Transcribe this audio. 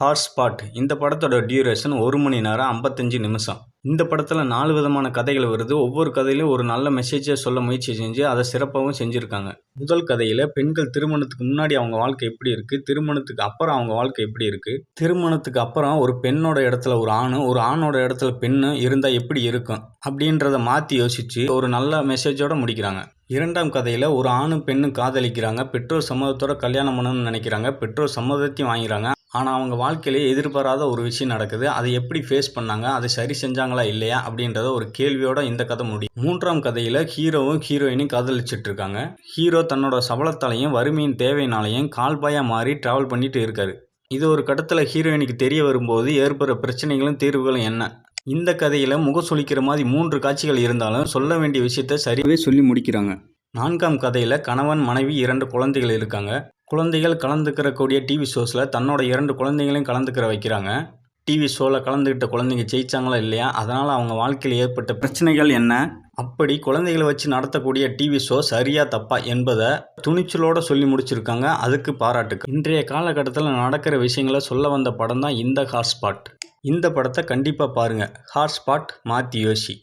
Hotspot இந்த படத்தோட duration ஒரு மணி நேரம் ஐம்பத்தஞ்சு நிமிஷம். இந்த படத்தில் நாலு விதமான கதைகள் வருது. ஒவ்வொரு கதையிலும் ஒரு நல்ல மெசேஜை சொல்ல முயற்சி செஞ்சு அதை சிறப்பாகவும் செஞ்சுருக்காங்க. முதல் கதையில் பெண்கள் திருமணத்துக்கு முன்னாடி அவங்க வாழ்க்கை எப்படி இருக்குது திருமணத்துக்கு அப்புறம் அவங்க வாழ்க்கை எப்படி இருக்குது திருமணத்துக்கு அப்புறம் ஒரு பெண்ணோட இடத்துல ஒரு ஆண் ஒரு ஆணோட இடத்துல பெண்ணும் இருந்தால் எப்படி இருக்கும்? அப்படின்றத மாற்றி யோசித்து ஒரு நல்ல மெசேஜோடு முடிக்கிறாங்க. இரண்டாம் கதையில் ஒரு ஆணும் பெண்ணும் காதலிக்கிறாங்க. பெற்றோர் சம்மதத்தோட கல்யாணம் பண்ணணும்னு நினைக்கிறாங்க. பெற்றோர் சம்மதத்தையும் வாங்கிறாங்க ஆனால் அவங்க வாழ்க்கையிலே எதிர்பாராத ஒரு விஷயம் நடக்குது. அதை எப்படி ஃபேஸ் பண்ணாங்க? அதை சரி செஞ்சாங்களா? இல்லையா? அப்படின்றத ஒரு கேள்வியோட இந்த கதை முடியும் மூன்றாம் கதையில் ஹீரோவும் ஹீரோயினும் காதலிச்சுட்டு இருக்காங்க. ஹீரோ தன்னோட சபலத்தாலையும் வறுமையின் தேவையினாலையும் கால்பாயாக மாறி ட்ராவல் பண்ணிட்டு இருக்காரு. இது ஒரு கட்டத்தில் ஹீரோயினுக்கு தெரிய வரும்போது ஏற்படுற பிரச்சனைகளும் தீர்வுகளும் என்ன? இந்த கதையில் முகம் சுளிக்கிற மாதிரி மூன்று காட்சிகள் இருந்தாலும் சொல்ல வேண்டிய விஷயத்த சரியாகவே சொல்லி முடிக்கிறாங்க. நான்காம் கதையில் கணவன் மனைவி இரண்டு குழந்தைகள் இருக்காங்க. குழந்தைகள் கலந்துக்கிறக்கூடிய டிவி ஷோஸில் தன்னோட இரண்டு குழந்தைங்களையும் கலந்துக்கிற வைக்கிறாங்க. டிவி ஷோவில் கலந்துக்கிட்ட குழந்தைங்க ஜெயிச்சாங்களா இல்லையா? அதனால் அவங்க வாழ்க்கையில் ஏற்பட்ட பிரச்சனைகள் என்ன? அப்படி குழந்தைகளை வச்சு நடத்தக்கூடிய டிவி ஷோ சரியா தப்பா என்பதை துணிச்சலோட சொல்லி முடிச்சிருக்காங்க. அதுக்கு பாராட்டுக்கு இன்றைய காலகட்டத்தில் நடக்கிற விஷயங்களை சொல்ல வந்த படம் தான் இந்த ஹாட்ஸ்பாட் இந்த படத்தை கண்டிப்பாக பாருங்கள் ஹாட்ஸ்பாட் மாத்தி யோசி.